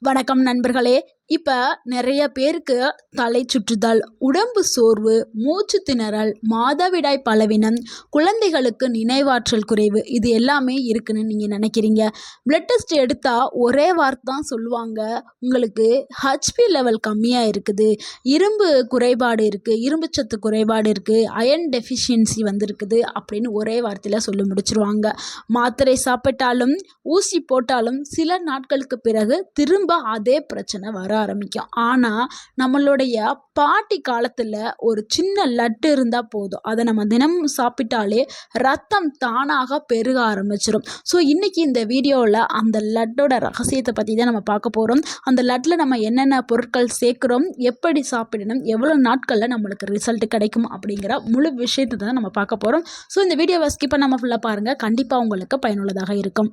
வணக்கம் நண்பர்களே. இப்போ நிறைய பேருக்கு தலை சுற்றுதல் உடம்பு சோர்வு மூச்சு திணறல் மாதவிடாய் பலவீனம் குழந்தைகளுக்கு நினைவாற்றல் குறைவு இது எல்லாமே இருக்குன்னு நீங்கள் நினைக்கிறீங்க. பிளட் டெஸ்ட் எடுத்தால் ஒரே வார்த்தை தான் சொல்லுவாங்க. உங்களுக்கு ஹச்பி லெவல் கம்மியாக இருக்குது. இரும்பு குறைபாடு இருக்குது இரும்புச்சத்து குறைபாடு இருக்குது அயன் டெஃபிஷியன்சி வந்திருக்குது அப்படின்னு ஒரே வார்த்தையில் சொல்லி முடிச்சிருவாங்க. மாத்திரை சாப்பிட்டாலும் ஊசி போட்டாலும் சில நாட்களுக்கு பிறகு திரும்ப அதே பிரச்சனை வர ஆரம்பிக்கும். ஆனால் நம்மளுடைய பாட்டி காலத்தில் ஒரு சின்ன லட்டு இருந்தால் போதும். அதை நம்ம தினமும் சாப்பிட்டாலே ரத்தம் தானாக பெருக ஆரம்பிச்சிடும் ஸோ இன்றைக்கி இந்த வீடியோவில் அந்த லட்டோட ரகசியத்தை பற்றி தான் நம்ம பார்க்க போகிறோம் அந்த லட்டில் நம்ம என்னென்ன பொருட்கள் சேர்க்குறோம் எப்படி சாப்பிடணும் எவ்வளோ நாட்களில் நம்மளுக்கு ரிசல்ட் கிடைக்கும் அப்படிங்கிற முழு விஷயத்தை தான் நம்ம பார்க்க போகிறோம் ஸோ இந்த வீடியோவை ஸ்கிப் பண்ணாமல் ஃபுல்லாக பாருங்கள் கண்டிப்பாக உங்களுக்கு பயனுள்ளதாக இருக்கும்.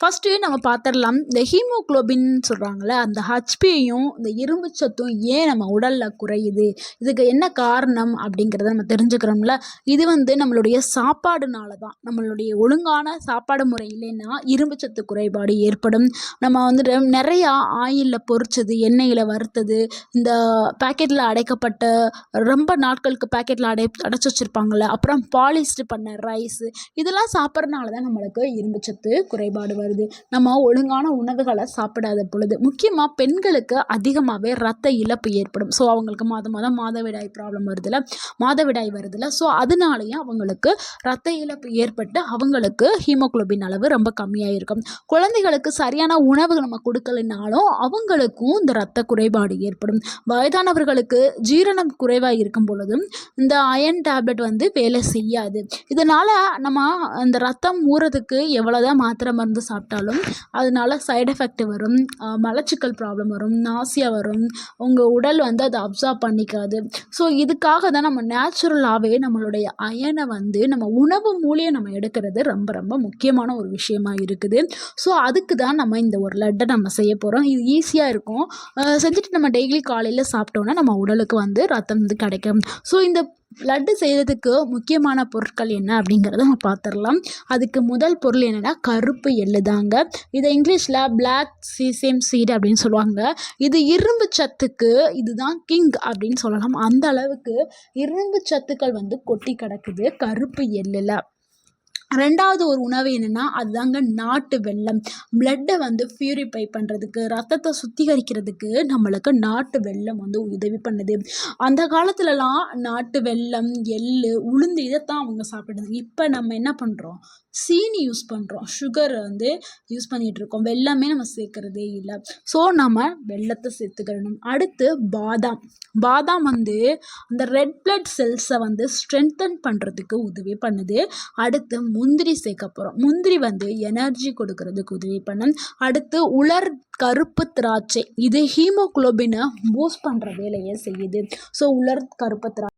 ஃபஸ்ட்டு நம்ம பார்த்துடலாம். இந்த ஹீமோக்ளோபின் சொல்கிறாங்களே அந்த ஹச்பியும் இந்த இரும்பு சத்தும் ஏன் நம்ம உடலில் குறையுது? இதுக்கு என்ன காரணம் அப்படிங்கிறத நம்ம தெரிஞ்சுக்கிறோம்ல. இது வந்து நம்மளுடைய சாப்பாடுனால தான் நம்மளுடைய ஒழுங்கான சாப்பாடு முறை இல்லைன்னா இரும்பு சத்து குறைபாடு ஏற்படும். நம்ம வந்துட்டு நிறையா ஆயிலில் பொறிச்சது எண்ணெயில் வறுத்தது இந்த பேக்கெட்டில் அடைக்கப்பட்ட ரொம்ப நாட்களுக்கு பேக்கெட்டில் அடை அடைச்சி வச்சுருப்பாங்கள்ல அப்புறம் பாலிஸ்டு பண்ண ரைஸு இதெல்லாம் சாப்பிட்றதுனால தான் நம்மளுக்கு இரும்பு சத்து குறைபாடு குறைபாடு வருது. நம்ம ஒழுங்கான உணவுகளை சாப்பிடாத பொழுது முக்கியமாக பெண்களுக்கு அதிகமாகவே ரத்த இழப்பு ஏற்படும். ஸோ அவங்களுக்கு மாதம் மாதம் மாதவிடாய் ப்ராப்ளம் வருதுல்ல மாதவிடாய் வருதுல்ல ஸோ அதனாலேயும் அவங்களுக்கு ரத்த இழப்பு ஏற்பட்டு அவங்களுக்கு ஹீமோக்ளோபின் அளவு ரொம்ப கம்மியாக இருக்கும். குழந்தைகளுக்கு சரியான உணவு நம்ம கொடுக்கலைனாலும் அவங்களுக்கும் இந்த ரத்த குறைபாடு ஏற்படும். வயதானவர்களுக்கு ஜீரணம் குறைவாக இருக்கும் பொழுதும் இந்த அயன் டேப்லெட் வந்து வேலை செய்யாது. இதனால் நம்ம அந்த ரத்தம் ஊறதுக்கு எவ்வளோதான் மாத்திரை மருந்து சாப்பிட்டாலும் அதனால சைடு எஃபெக்ட் வரும். மலச்சிக்கல் ப்ராப்ளம் வரும் நாசியாக வரும். உங்கள் உடல் வந்து அதை அப்சார்ப் பண்ணிக்காது. ஸோ இதுக்காக தான் நம்ம நேச்சுரலாகவே நம்மளுடைய அயனை வந்து நம்ம உணவு மூலியம் நம்ம எடுக்கிறது ரொம்ப ரொம்ப முக்கியமான ஒரு விஷயமா இருக்குது. ஸோ அதுக்கு தான் நம்ம இந்த ஒரு லட்டை நம்ம செய்ய போகிறோம் இது ஈஸியாக இருக்கும். செஞ்சுட்டு நம்ம டெய்லி காலையில் சாப்பிட்டோன்னா நம்ம உடலுக்கு வந்து ரத்தம் வந்து கிடைக்கும். ஸோ இந்த லட்டு செய்கிறதுக்கு முக்கியமான பொருட்கள் என்ன அப்படிங்கிறத நம்ம பார்த்துடலாம் அதுக்கு முதல் பொருள் என்னென்னா கருப்பு எள்ளு தாங்க. இதை இங்கிலீஷில் பிளாக் சீசேம் சீடு அப்படின்னு சொல்லுவாங்க. இது இரும்பு சத்துக்கு இதுதான் கிங் அப்படின்னு சொல்லலாம். அந்த அளவுக்கு இரும்பு சத்துக்கள் வந்து கொட்டி கிடக்குது கருப்பு எள்ளில். ரெண்டாவது ஒரு உணவு என்னென்னா அதுதாங்க நாட்டு வெல்லம். பிளட்டை வந்து ப்யூரிஃபை பண்ணுறதுக்கு ரத்தத்தை சுத்திகரிக்கிறதுக்கு நம்மளுக்கு நாட்டு வெல்லம் வந்து உதவி பண்ணுது. அந்த காலத்துலலாம் நாட்டு வெல்லம் எள் உளுந்து இதைத்தான் அவங்க சாப்பிடுறது இப்போ நம்ம என்ன பண்ணுறோம் சீனி யூஸ் பண்ணுறோம் சுகர் வந்து யூஸ் பண்ணிகிட்ருக்கோம் வெள்ளமே நம்ம சேர்க்குறதே இல்லை. ஸோ நம்ம வெள்ளத்தை சேர்த்துக்கணும். அடுத்து பாதாம். பாதாம் வந்து அந்த ரெட் பிளட் செல்ஸை வந்து ஸ்ட்ரென்தன் பண்ணுறதுக்கு உதவி பண்ணுது. அடுத்து முந்திரி சேர்க்க போகிறோம் முந்திரி வந்து எனர்ஜி கொடுக்கறதுக்கு உதவி பண்ணும் அடுத்து உலர் கருப்பு திராட்சை. இது ஹீமோக்ளோபினை பூஸ்ட் பண்ணுற வேலையை செய்யுது. ஸோ உலர் கருப்பு திராட்சை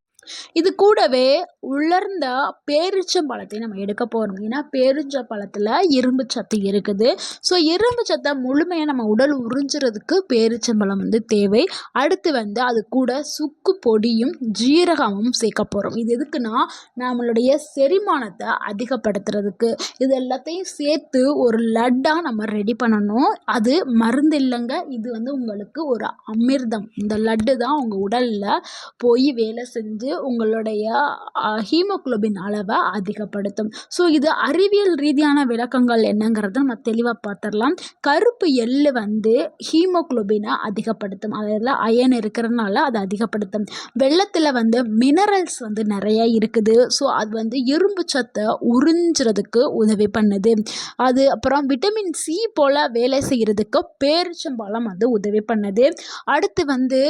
இது கூடவே உலர்ந்த பேரிச்சம்பழத்தை நம்ம எடுக்க போகிறோம் ஏன்னா பேரிச்சம்பழத்தில் இரும்பு சத்து இருக்குது. ஸோ இரும்பு சத்தை முழுமையாக நம்ம உடல் உறிஞ்சுறதுக்கு பேரிச்சம்பழம் வந்து தேவை. அடுத்து வந்து அது கூட சுக்கு பொடியும் ஜீரகமும் சேர்க்க போகிறோம் இது எதுக்குன்னா நம்மளுடைய செரிமானத்தை அதிகப்படுத்துறதுக்கு. இது எல்லாத்தையும் சேர்த்து ஒரு லட்டாக நம்ம ரெடி பண்ணணும். அது மருந்து இல்லைங்க. இது வந்து உங்களுக்கு ஒரு அமிர்தம். இந்த லட்டு தான் உங்கள் உடலில் போய் வேலை செஞ்சு உங்களுடைய ஹீமோக்ளோபின் அளவை அதிகப்படுத்தும். ஸோ இது அறிவியல் ரீதியான விளக்கங்கள் என்னங்கிறத நம்ம தெளிவாக பார்த்துடலாம் கருப்பு எள்ளு வந்து ஹீமோக்ளோபினை அதிகப்படுத்தும். அதில் அயன் இருக்கிறதுனால அதை அதிகப்படுத்தும். வெள்ளத்தில் வந்து மினரல்ஸ் வந்து நிறைய இருக்குது. ஸோ அது வந்து இரும்பு சத்தை உறிஞ்சுறதுக்கு உதவி பண்ணுது. அது அப்புறம் விட்டமின் சி போல் வேலை செய்கிறதுக்கு பேரிச்சம்பழம் வந்து உதவி பண்ணுது. அடுத்து வந்து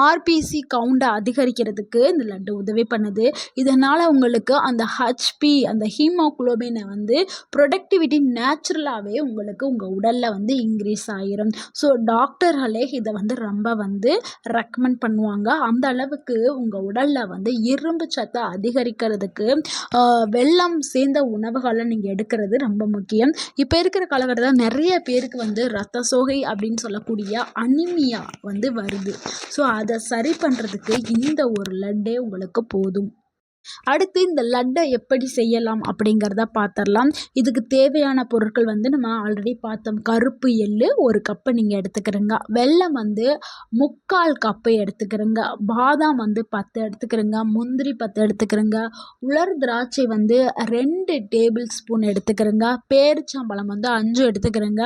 ஆர்பிசி கவுண்டை அதிகரிக்கிறதுக்கு இந்த லட்டு உதவி பண்ணுது. இதனால் உங்களுக்கு அந்த ஹச்பி அந்த ஹீமோக்ளோபினை வந்து ப்ரொடக்டிவிட்டி நேச்சுரலாகவே உங்களுக்கு உங்கள் உடலில் வந்து இன்க்ரீஸ் ஆகிரும் ஸோ டாக்டர்களே இதை வந்து ரொம்ப வந்து ரெக்கமெண்ட் பண்ணுவாங்க. அந்த அளவுக்கு உங்கள் உடலில் வந்து இரும்பு சத்தை அதிகரிக்கிறதுக்கு வெள்ளம் சேர்ந்த உணவுகளை நீங்கள் எடுக்கிறது ரொம்ப முக்கியம். இப்போ இருக்கிற காலகட்டத்தில் நிறைய பேருக்கு வந்து ரத்த சோகை அப்படின்னு சொல்லக்கூடிய அனிமியா வந்து வருது. ஸோ அதை சரி பண்ணுறதுக்கு இந்த ஒரு லட்டே உங்களுக்கு போதும். அடுத்து இந்த லட்டை எப்படி செய்யலாம் அப்படிங்கிறத பார்த்துடலாம் இதுக்கு தேவையான பொருட்கள் வந்து நம்ம ஆல்ரெடி பார்த்தோம். கருப்பு எள்ளு ஒரு கப்பு நீங்கள் எடுத்துக்கிறங்க. வெல்லம் வந்து முக்கால் கப்பு எடுத்துக்கிறங்க. பாதாம் வந்து பத்து எடுத்துக்கிறங்க. முந்திரி பத்து எடுத்துக்கிறங்க. உலர் திராட்சை வந்து ரெண்டு டேபிள் ஸ்பூன் எடுத்துக்கிறங்க. பேரிச்சம்பழம் வந்து அஞ்சு எடுத்துக்கிறங்க.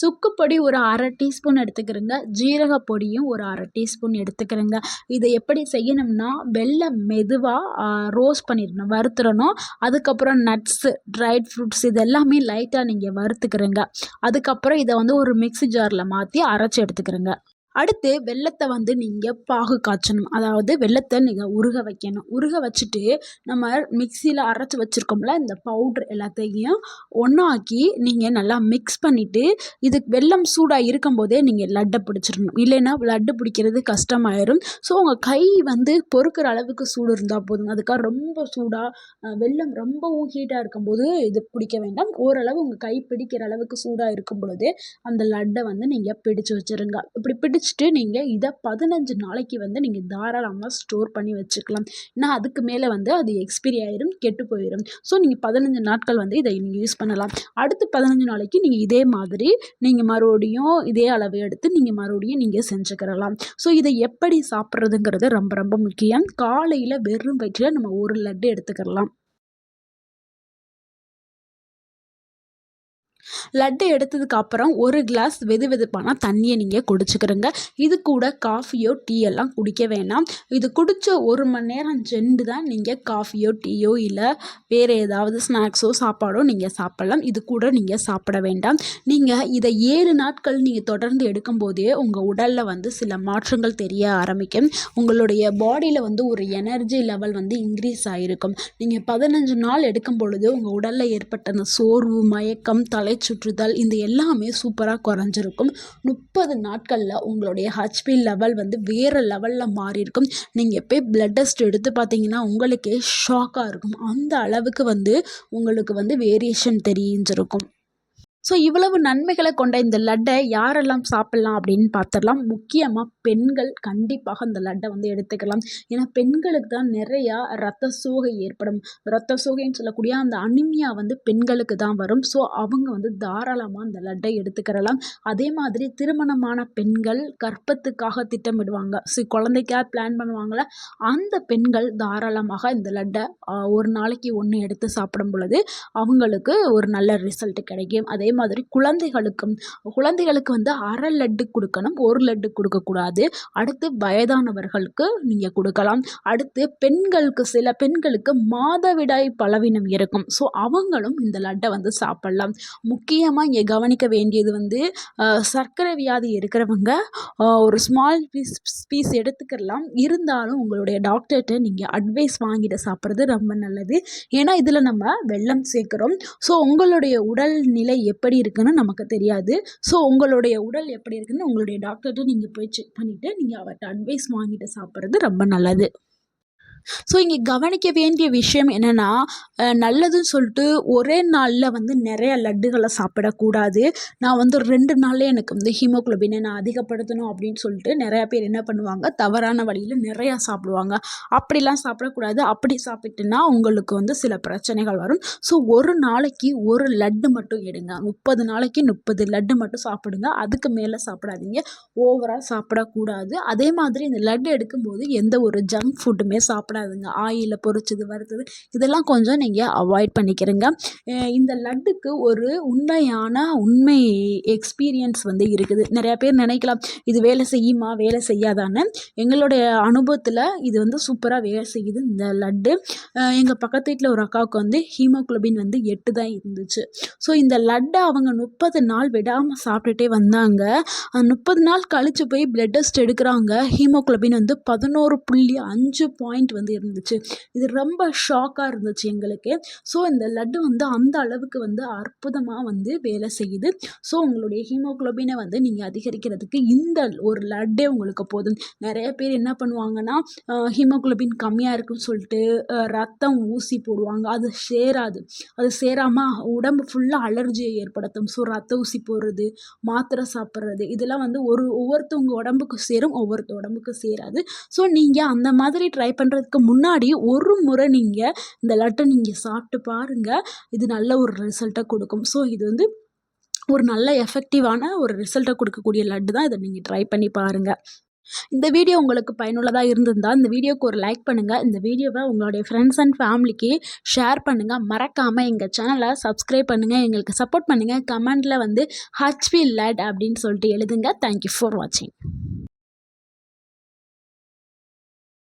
சுக்குப்பொடி ஒரு அரை டீஸ்பூன் எடுத்துக்கிறங்க. ஜீரக பொடியும் ஒரு அரை டீஸ்பூன் எடுத்துக்கிறங்க. இதை எப்படி செய்யணும்னா வெள்ளம் மெதுவாக ரோஸ்ட் பண்ணிடணும் வறுத்துடணும். அதுக்கப்புறம் நட்ஸு ட்ரைட் ஃப்ரூட்ஸ் இது எல்லாமே லைட்டாக நீங்கள் வறுத்துக்கிறங்க. அதுக்கப்புறம் இதை வந்து ஒரு மிக்ஸி ஜாரில் மாற்றி அரைச்சி எடுத்துக்கிறங்க. அடுத்து வெல்லத்தை வந்து நீங்கள் பாகு காய்ச்சணும். அதாவது வெல்லத்தை நீங்கள் உருக வைக்கணும். உருக வச்சுட்டு நம்ம மிக்சியில் அரைச்சி வச்சுருக்கோம்ல இந்த பவுட்ரு எல்லாத்தையும் ஒன்றாக்கி நீங்கள் நல்லா மிக்ஸ் பண்ணிவிட்டு இது வெல்லம் சூடாக இருக்கும்போதே நீங்கள் லட்டை பிடிச்சிடணும். இல்லைன்னா லட்டு பிடிக்கிறது கஷ்டமாயிரும். ஸோ உங்கள் கை வந்து பொறுக்கிற அளவுக்கு சூடு இருந்தால் போதும். அதுக்காக ரொம்ப சூடாக வெல்லம் ரொம்பவும் ஹீட்டாக இருக்கும்போது இது பிடிக்க வேண்டாம். ஓரளவு உங்கள் கை பிடிக்கிற அளவுக்கு சூடாக இருக்கும் பொழுது அந்த லட்டை வந்து நீங்கள் பிடிச்சு வச்சுருங்க. இப்படி பிடிச்சி முடிச்சுட்டு நீங்கள் இதை பதினஞ்சு நாளைக்கு வந்து நீங்கள் தாராளமாக ஸ்டோர் பண்ணி வச்சுக்கலாம். ஏன்னா அதுக்கு மேலே வந்து அது எக்ஸ்பிரி ஆயிரும் கெட்டு போயிடும் ஸோ நீங்கள் பதினஞ்சு நாட்கள் வந்து இதை நீங்கள் யூஸ் பண்ணலாம். அடுத்து பதினஞ்சு நாளைக்கு நீங்கள் இதே மாதிரி நீங்கள் மறுபடியும் இதே அளவு எடுத்து நீங்கள் மறுபடியும் நீங்கள் செஞ்சுக்கிறலாம் ஸோ இதை எப்படி சாப்பிட்றதுங்கிறது ரொம்ப ரொம்ப முக்கியம். காலையில் வெறும் வயிற்றில் நம்ம ஒரு லட்டு எடுத்துக்கிறலாம் லட்டு எடுத்ததுக்கு அப்புறம் ஒரு கிளாஸ் வெது வெதுப்பான தண்ணியை நீங்கள் குடிச்சுக்கிறங்க. இது கூட காஃபியோ டீ எல்லாம் குடிக்க வேணாம். இது குடித்த ஒரு மணி நேரம் சென்று தான் நீங்கள் காஃபியோ டீயோ இல்லை வேறு ஏதாவது ஸ்நாக்ஸோ சாப்பாடோ நீங்கள் சாப்பிட்லாம். இது கூட நீங்கள் சாப்பிட வேண்டாம். நீங்கள் இதை ஏழு நாட்கள் நீங்கள் தொடர்ந்து எடுக்கும்போதே உங்கள் உடலில் வந்து சில மாற்றங்கள் தெரிய ஆரம்பிக்கும். உங்களுடைய பாடியில் வந்து ஒரு எனர்ஜி லெவல் வந்து இன்க்ரீஸ் ஆகிருக்கும் நீங்கள் பதினஞ்சு நாள் எடுக்கும் பொழுது உங்கள் உடலில் ஏற்பட்ட அந்த சோர்வு மயக்கம் தலைச்சு சுற்றுதல் இந்த எல்லாமே சூப்பராக குறைஞ்சிருக்கும். முப்பது நாட்களில் உங்களுடைய ஹச்பி லெவல் வந்து வேறு லெவலில் மாறியிருக்கும். நீங்கள் போய் பிளட் டெஸ்ட் எடுத்து பார்த்தீங்கன்னா உங்களுக்கே ஷாக்காக இருக்கும். அந்த அளவுக்கு வந்து உங்களுக்கு வந்து வேரியேஷன் தெரிஞ்சிருக்கும். ஸோ இவ்வளவு நன்மைகளை கொண்ட இந்த லட்டை யாரெல்லாம் சாப்பிட்லாம் அப்படின்னு பார்த்துடலாம். முக்கியமாக பெண்கள் கண்டிப்பாக இந்த லட்டை வந்து எடுத்துக்கலாம். ஏன்னா பெண்களுக்கு தான் நிறையா ரத்த சோகை ஏற்படும். ரத்த சோகைன்னு சொல்லக்கூடிய அந்த அனிமியா வந்து பெண்களுக்கு தான் வரும். ஸோ அவங்க வந்து தாராளமாக அந்த லட்டை எடுத்துக்கிறலாம் அதே மாதிரி திருமணமான பெண்கள் கற்பத்துக்காக திட்டமிடுவாங்க. ஸோ குழந்தைக்காக பிளான் பண்ணுவாங்கள அந்த பெண்கள் தாராளமாக இந்த லட்டை ஒரு நாளைக்கு ஒன்று எடுத்து சாப்பிடும் பொழுது அவங்களுக்கு ஒரு நல்ல ரிசல்ட் கிடைக்கும். அதே அதே மாதிரி குழந்தைகளுக்கும் குழந்தைகளுக்கு வந்து அரை லட்டு கொடுக்கணும் ஒரு லட்டு கொடுக்கக்கூடாது. அடுத்து வயதானவர்களுக்கு நீங்கள் கொடுக்கலாம். அடுத்து பெண்களுக்கு சில பெண்களுக்கு மாதவிடாய் பலவீனம் இருக்கும். ஸோ அவங்களும் இந்த லட்டை வந்து சாப்பிட்லாம். முக்கியமாக இங்கே கவனிக்க வேண்டியது வந்து சர்க்கரை வியாதி இருக்கிறவங்க ஒரு ஸ்மால் பீஸ் பீஸ் எடுத்துக்கலாம். இருந்தாலும் உங்களுடைய டாக்டர்கிட்ட நீங்கள் அட்வைஸ் வாங்கிட்டு சாப்பிட்றது ரொம்ப நல்லது. ஏன்னா இதில் நம்ம வெள்ளம் சேர்க்குறோம். ஸோ உங்களுடைய உடல் நிலை எப்படி இருக்குன்னு நமக்கு தெரியாது. ஸோ உங்களுடைய உடல் எப்படி இருக்குன்னு உங்களுடைய டாக்டர்கிட்ட நீங்கள் போய் செக் பண்ணிவிட்டு நீங்கள் அவர்கிட்ட அட்வைஸ் வாங்கிட்டு சாப்பிட்றது ரொம்ப நல்லது. ஸோ இங்கே கவனிக்க வேண்டிய விஷயம் என்னென்னா நல்லதுன்னு சொல்லிட்டு ஒரே நாளில் வந்து நிறைய லட்டுகளை சாப்பிடக்கூடாது. நான் வந்து ரெண்டு நாளில் எனக்கு வந்து ஹீமோக்ளோபினை நான் அதிகப்படுத்தணும் அப்படின்னு சொல்லிட்டு நிறையா பேர் என்ன பண்ணுவாங்க தவறான வழியில் நிறையா சாப்பிடுவாங்க. அப்படிலாம் சாப்பிடக்கூடாது. அப்படி சாப்பிட்டுனா உங்களுக்கு வந்து சில பிரச்சனைகள் வரும். ஸோ ஒரு நாளைக்கு ஒரு லட்டு மட்டும் எடுங்க. முப்பது நாளைக்கு முப்பது லட்டு மட்டும் சாப்பிடுங்க. அதுக்கு மேலே சாப்பிடாதீங்க. ஓவராக சாப்பிடக்கூடாது. அதே மாதிரி இந்த லட்டு எடுக்கும்போது எந்த ஒரு ஜங்க் ஃபுட்டுமே சாப்பிட சாப்பிடாதுங்க. ஆயிலில் பொறிச்சது வறுத்தது இதெல்லாம் கொஞ்சம் நீங்கள் அவாய்ட் பண்ணிக்கிறங்க. இந்த லட்டுக்கு ஒரு உண்மையான உண்மை எக்ஸ்பீரியன்ஸ் வந்து இருக்குது. நிறையா பேர் நினைக்கலாம் இது வேலை செய்யுமா வேலை செய்யாதான்னு. எங்களுடைய அனுபவத்தில் இது வந்து சூப்பராக வேலை செய்யுது இந்த லட்டு. எங்கள் பக்கத்து வீட்டில் ஒரு அக்காவுக்கு வந்து ஹீமோக்ளோபின் வந்து எட்டு தான் இருந்துச்சு. ஸோ இந்த லட்டை அவங்க முப்பது நாள் விடாமல் சாப்பிட்டுட்டே வந்தாங்க. முப்பது நாள் கழித்து போய் பிளட் டெஸ்ட் எடுக்கிறாங்க. ஹீமோக்ளோபின் வந்து பதினோரு புள்ளி அஞ்சு பாயிண்ட் வந்து இருந்துச்சு. இது ரொம்ப ஷாக்காக இருந்துச்சு எங்களுக்கு. ஸோ இந்த லட்டு வந்து அந்த அளவுக்கு வந்து அற்புதமாக வந்து வேலை செய்யுது. ஸோ உங்களுடைய ஹீமோக்ளோபினை வந்து நீங்கள் அதிகரிக்கிறதுக்கு இந்த ஒரு லட்டே உங்களுக்கு போதும். நிறைய பேர் என்ன பண்ணுவாங்கன்னா ஹீமோக்ளோபின் கம்மியாக இருக்குன்னு சொல்லிட்டு ரத்தம் ஊசி போடுவாங்க. அது சேராது. அது சேராமல் உடம்பு ஃபுல்லாக அலர்ஜியை ஏற்படுத்தும். ஸோ ரத்த ஊசி போடுறது மாத்திரை சாப்பிட்றது இதெல்லாம் வந்து ஒரு ஒவ்வொருத்தவங்க உடம்புக்கு சேரும் ஒவ்வொருத்த உடம்புக்கு சேராது. ஸோ நீங்கள் அந்த மாதிரி ட்ரை பண்ணுறது அதுக்கு முன்னாடி ஒரு முறை நீங்கள் இந்த லட்டை நீங்கள் சாப்பிட்டு பாருங்கள் இது நல்ல ஒரு ரிசல்ட்டை கொடுக்கும். ஸோ இது வந்து ஒரு நல்ல எஃபெக்டிவான ஒரு ரிசல்ட்டை கொடுக்கக்கூடிய லட்டு தான் இதை நீங்கள் ட்ரை பண்ணி பாருங்கள் இந்த வீடியோ உங்களுக்கு பயனுள்ளதாக இருந்திருந்தால் இந்த வீடியோக்கு ஒரு லைக் பண்ணுங்கள் இந்த வீடியோவை உங்களுடைய ஃப்ரெண்ட்ஸ் அண்ட் ஃபேமிலிக்கு ஷேர் பண்ணுங்கள் மறக்காமல் எங்கள் சேனலை சப்ஸ்கிரைப் பண்ணுங்கள் எங்களுக்கு சப்போர்ட் பண்ணுங்கள் கமெண்டில் வந்து ஹச்பி லட் அப்படின்னு சொல்லிட்டு எழுதுங்க. தேங்க்யூ ஃபார் வாட்சிங்